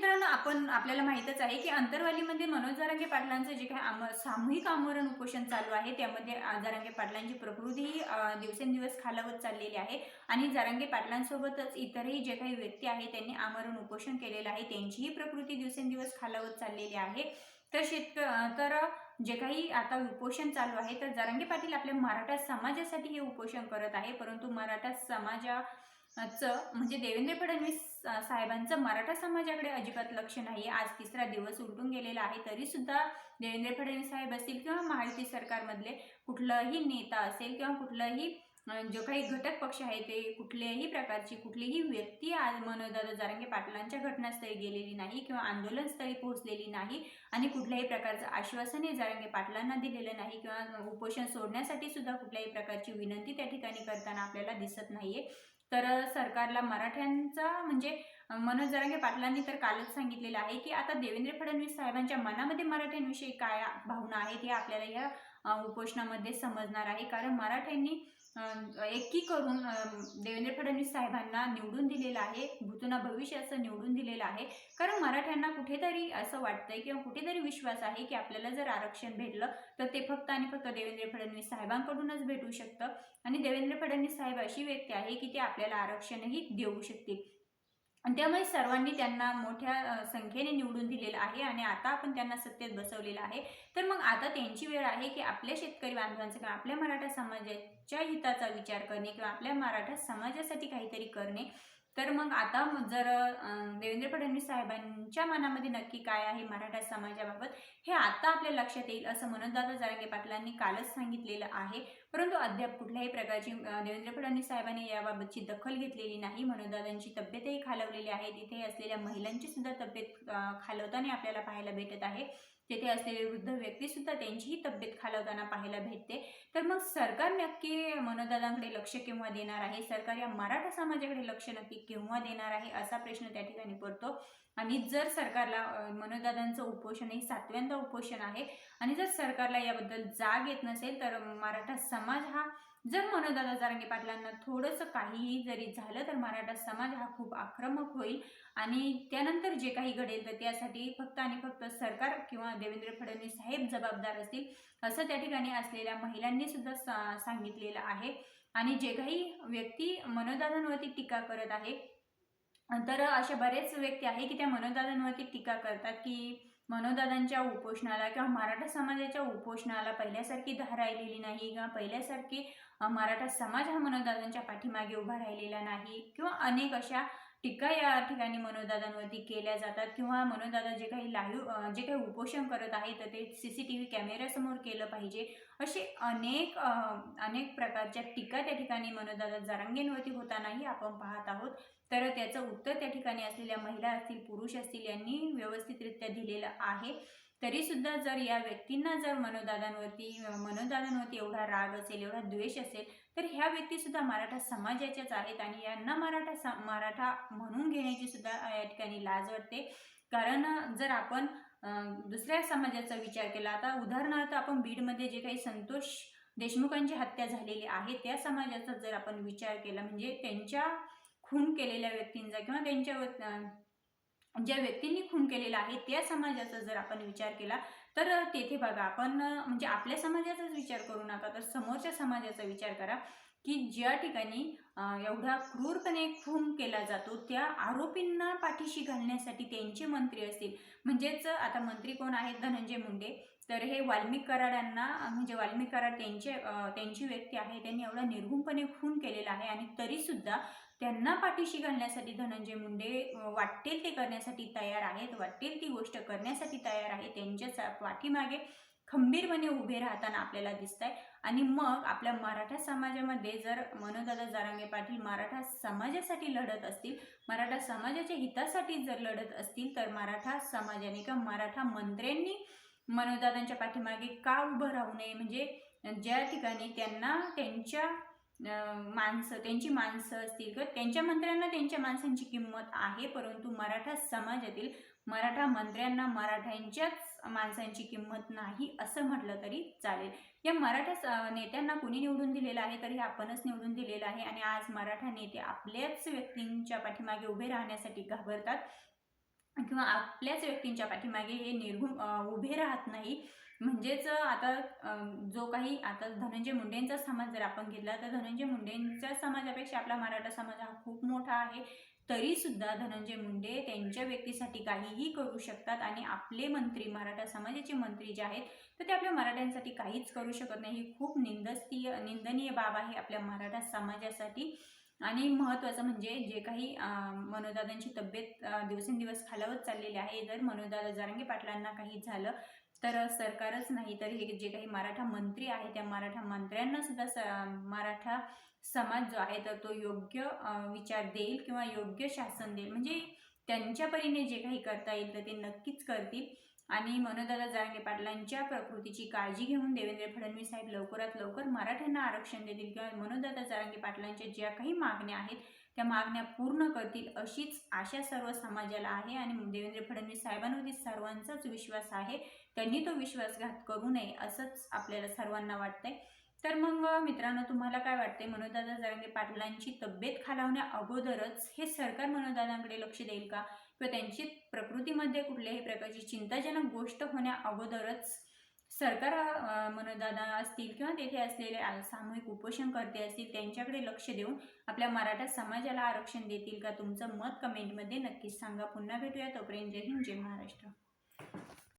मित्रांनो आपण आपल्याला माहीतच आहे की अंतरवालीमध्ये मनोज जारंगे पाटलांचं जे काही आम सामूहिक आमरण उपोषण चालू आहे त्यामध्ये जारंगे पाटलांची प्रकृतीही दिवसेंदिवस खालावत चाललेली आहे. आणि जरांगे पाटलांसोबतच इतरही जे काही व्यक्ती आहे त्यांनी आमरण उपोषण केलेलं आहे. त्यांचीही प्रकृती दिवसेंदिवस खालावत चाललेली आहे. तर शेतक तर जे काही आता उपोषण चालू आहे तर जरांगे पाटील आपल्या मराठा समाजासाठी हे उपोषण करत आहे. परंतु मराठा समाजा चं म्हणजे देवेंद्र फडणवीस साहेबांचं मराठा समाजाकडे अजिबात लक्ष नाही आज तिसरा दिवस उलटून गेलेला आहे तरी सुद्धा देवेंद्र फडणवीस साहेब असतील किंवा महायुती सरकारमधले कुठलाही नेता असेल किंवा कुठलाही जो काही घटक पक्ष आहे ते कुठल्याही प्रकारची कुठलीही व्यक्ती आज मनोदादा जारंगे पाटलांच्या घटनास्थळी गेलेली नाही किंवा आंदोलनस्थळी पोहोचलेली नाही आणि कुठल्याही प्रकारचं आश्वासनही जारंगे पाटलांना दिलेलं नाही किंवा उपोषण सोडण्यासाठी सुद्धा कुठल्याही प्रकारची विनंती त्या ठिकाणी करताना आपल्याला दिसत नाहीये. तर सरकारला मराठ्यांचा म्हणजे मनोज जरांगे पाटलांनी तर कालच सांगितलेलं आहे की आता देवेंद्र फडणवीस साहेबांच्या मनामध्ये मराठ्यांविषयी काय भावना आहेत हे आपल्याला या उपोषणामध्ये समजणार आहे. कारण मराठ्यांनी एकी करून देवेंद्र फडणवीस साहेबांना निवडून दिलेलं आहे भूतना भविष्य असं निवडून दिलेलं आहे. कारण मराठ्यांना कुठेतरी असं वाटतंय किंवा कुठेतरी विश्वास आहे की आपल्याला जर आरक्षण भेटलं तर ते फक्त आणि फक्त देवेंद्र फडणवीस साहेबांकडूनच भेटू शकतं. आणि देवेंद्र फडणवीस साहेब अशी व्यक्ती आहे की ते आपल्याला आरक्षणही देऊ शकतील. त्यामुळे सर्वांनी त्यांना मोठ्या संख्येने निवडून दिलेलं आहे आणि आता आपण त्यांना सत्तेत बसवलेलं आहे. तर मग आता त्यांची वेळ आहे की आपल्या शेतकरी बांधवांचा किंवा आपल्या मराठा समाजाच्या हिताचा विचार करणे किंवा आपल्या मराठा समाजासाठी काहीतरी करणे. तर मग आता जर देवेंद्र फडणवीस साहेबांच्या मनामध्ये नक्की काय आहे मराठा समाजाबाबत हे आता आपल्या लक्षात येईल असं मनोजदादा जारंगे पाटलांनी कालच सांगितलेलं आहे. परंतु अद्याप कुठल्याही प्रकारची देवेंद्र फडणवीस साहेबांनी याबाबतची दखल घेतलेली नाही. मनोजदादांची तब्येतही खालवलेली आहे. तिथे असलेल्या महिलांची सुद्धा तब्येत खालवताना आपल्याला पाहायला भेटत आहे. तेथे असलेले वृद्ध व्यक्ती सुद्धा त्यांचीही तब्येत खालवताना पाहायला भेटते. तर मग सरकार नक्की मनोदादांकडे लक्ष केव्हा देणार आहे? सरकार या मराठा समाजाकडे लक्ष नक्की केव्हा देणार आहे? असा प्रश्न त्या ठिकाणी पडतो. आणि जर सरकारला मनोदादांचं उपोषण हे सातव्यांदा उपोषण आहे आणि जर सरकारला याबद्दल जाग येत नसेल तर मराठा समाज हा जर मनोदादा जारंगे पाटलांना थोडंसं काहीही जरी झालं तर मराठा समाज हा खूप आक्रमक होईल. आणि त्यानंतर जे काही घडेल तर त्यासाठी फक्त आणि फक्त सरकार किंवा देवेंद्र फडणवीस साहेब जबाबदार असतील असं त्या ठिकाणी असलेल्या महिलांनी सुद्धा सा सांगितलेलं आहे. आणि जे काही व्यक्ती मनोदादांवरती टीका करत आहे तर अशा बरेच व्यक्ती आहे की त्या मनोदादांवरती टीका करतात की मनोदादांच्या उपोषणाला किंवा मराठा समाजाच्या उपोषणाला पहिल्यासारखी धार राहिलेली नाही किंवा पहिल्यासारखी मराठा समाज हा मनोदादांच्या पाठीमागे उभा राहिलेला नाही किंवा अनेक अशा टीका या ठिकाणी मनोदादांवरती केल्या जातात किंवा मनोदादा जे काही लाईव्ह जे काही उपोषण करत आहे तर ते सी सी टी व्ही कॅमेऱ्यासमोर केलं पाहिजे. असे अनेक अनेक प्रकारच्या टीका त्या ठिकाणी मनोदादा जारांगेंवरती होतानाही आपण पाहत आहोत. तर त्याचं उत्तर त्या ठिकाणी असलेल्या महिला असतील पुरुष असतील यांनी व्यवस्थितरित्या दिलेलं आहे. तरीसुद्धा जर या व्यक्तींना जर मनोदादांवरती मनोदादांवरती एवढा राग असेल एवढा द्वेष असेल तर ह्या व्यक्तीसुद्धा मराठा समाजाच्याच आहेत आणि यांना मराठा सा मराठा म्हणून घेण्याची सुद्धा या ठिकाणी लाज वाटते. कारण जर आपण दुसऱ्या समाजाचा विचार केला आता उदाहरणार्थ आपण बीडमध्ये जे काही संतोष देशमुखांची हत्या झालेली आहे त्या समाजाचा जर आपण विचार केला म्हणजे त्यांच्या खून केलेल्या व्यक्तींचा किंवा त्यांच्या ज्या व्यक्तींनी खून केलेला आहे त्या समाजाचा जर आपण विचार केला तर तेथे बघा आपण म्हणजे आपल्या समाजाचाच विचार करू नका तर समोरच्या समाजाचा विचार करा की ज्या ठिकाणी एवढा क्रूरपणे खून केला जातो त्या आरोपींना पाठीशी घालण्यासाठी त्यांचे मंत्री असतील. म्हणजेच आता मंत्री कोण आहेत? धनंजय मुंडे. तर हे वाल्मिक कराडांना म्हणजे वाल्मिक कराड त्यांचे त्यांची व्यक्ती आहे त्यांनी एवढा निर्घुमपणे खून केलेला आहे आणि तरीसुद्धा त्यांना पाठीशी घालण्यासाठी धनंजय मुंडे वाटतील वाटेल ते करण्यासाठी तयार आहेत वाटेल ती गोष्ट करण्यासाठी तयार आहे त्यांच्या पाठीमागे खंबीरपणे उभे राहताना आपल्याला दिसत आहे आणि मग आपल्या मराठा समाजामध्ये जर मनोदादा जारांगे पाटील मराठा समाजासाठी लढत असतील मराठा समाजाच्या हितासाठी जर लढत असतील तर मराठा समाजाने किंवा मराठा मंत्र्यांनी मनोदादांच्या पाठीमागे का उभं राहू नये? म्हणजे ज्या ठिकाणी त्यांना त्यांच्या माणसं त्यांची माणसं असतील किंवा त्यांच्या मंत्र्यांना त्यांच्या माणसांची किंमत आहे परंतु मराठा समाजातील मराठा मंत्र्यांना मराठ्यांच्याच माणसांची किंमत नाही असं म्हटलं तरी चालेल. या मराठा नेत्यांना कुणी निवडून दिलेलं आहे तर हे आपणच निवडून दिलेलं आहे आणि आज मराठा नेते आपल्याच व्यक्तींच्या पाठीमागे उभे राहण्यासाठी घाबरतात किंवा आपल्याच व्यक्तींच्या पाठीमागे हे निर्घुम उभे राहत नाही. म्हणजेच आता जो काही आता धनंजय मुंडेंचा समाज जर आपण घेतला तर धनंजय मुंडेंच्या समाजापेक्षा आपला मराठा समाज हा खूप मोठा आहे. तरी सुद्धा धनंजय मुंडे त्यांच्या व्यक्तीसाठी काहीही करू शकतात आणि आपले मंत्री मराठा समाजाचे मंत्री जे आहेत तर ते आपल्या मराठ्यांसाठी काहीच करू शकत नाही. ही खूप निंदस्तीय निंदनीय बाब आहे आपल्या मराठा समाजासाठी. आणि महत्त्वाचं म्हणजे जे काही मनोदादांची तब्येत दिवसेंदिवस खालावत चाललेली आहे जर मनोदादा जारंगे पाटलांना काही झालं तर सरकारच नाही तर हे जे काही मराठा मंत्री आहे त्या मराठा मंत्र्यांना सुद्धा स मराठा समाज जो आहे तर तो योग्य विचार देईल किंवा योग्य शासन देईल. म्हणजे त्यांच्या परीने जे काही करता येईल तर ते नक्कीच करतील. आणि मनोदादा जारंगे पाटलांच्या प्रकृतीची काळजी घेऊन देवेंद्र फडणवीस साहेब लवकरात लवकर मराठ्यांना आरक्षण देतील किंवा मनोदादा जारंगे पाटलांच्या ज्या काही मागण्या आहेत त्या मागण्या पूर्ण करतील अशीच आशा सर्व समाजाला आहे आणि देवेंद्र फडणवीस साहेबांवरती सर्वांचाच विश्वास आहे. त्यांनी तो विश्वासघात करू नये असंच आपल्याला सर्वांना वाटतंय. तर मग मित्रांनो तुम्हाला काय वाटते मनोदादा जरांगे पाटलांची तब्येत खालावण्या अगोदरच हे सरकार मनोदादांकडे लक्ष देईल का? किंवा त्यांची प्रकृतीमध्ये कुठल्याही प्रकारची चिंताजनक गोष्ट होण्या अगोदरच सरकार अं, मनोदादा असतील किंवा तेथे असलेले सामूहिक उपोषणकर्ते असतील त्यांच्याकडे लक्ष देऊन आपल्या मराठा समाजाला आरक्षण देतील का? तुमचं मत कमेंटमध्ये नक्कीच सांगा. पुन्हा भेटूया तोपर्यंत. जय हिंद जय महाराष्ट्र.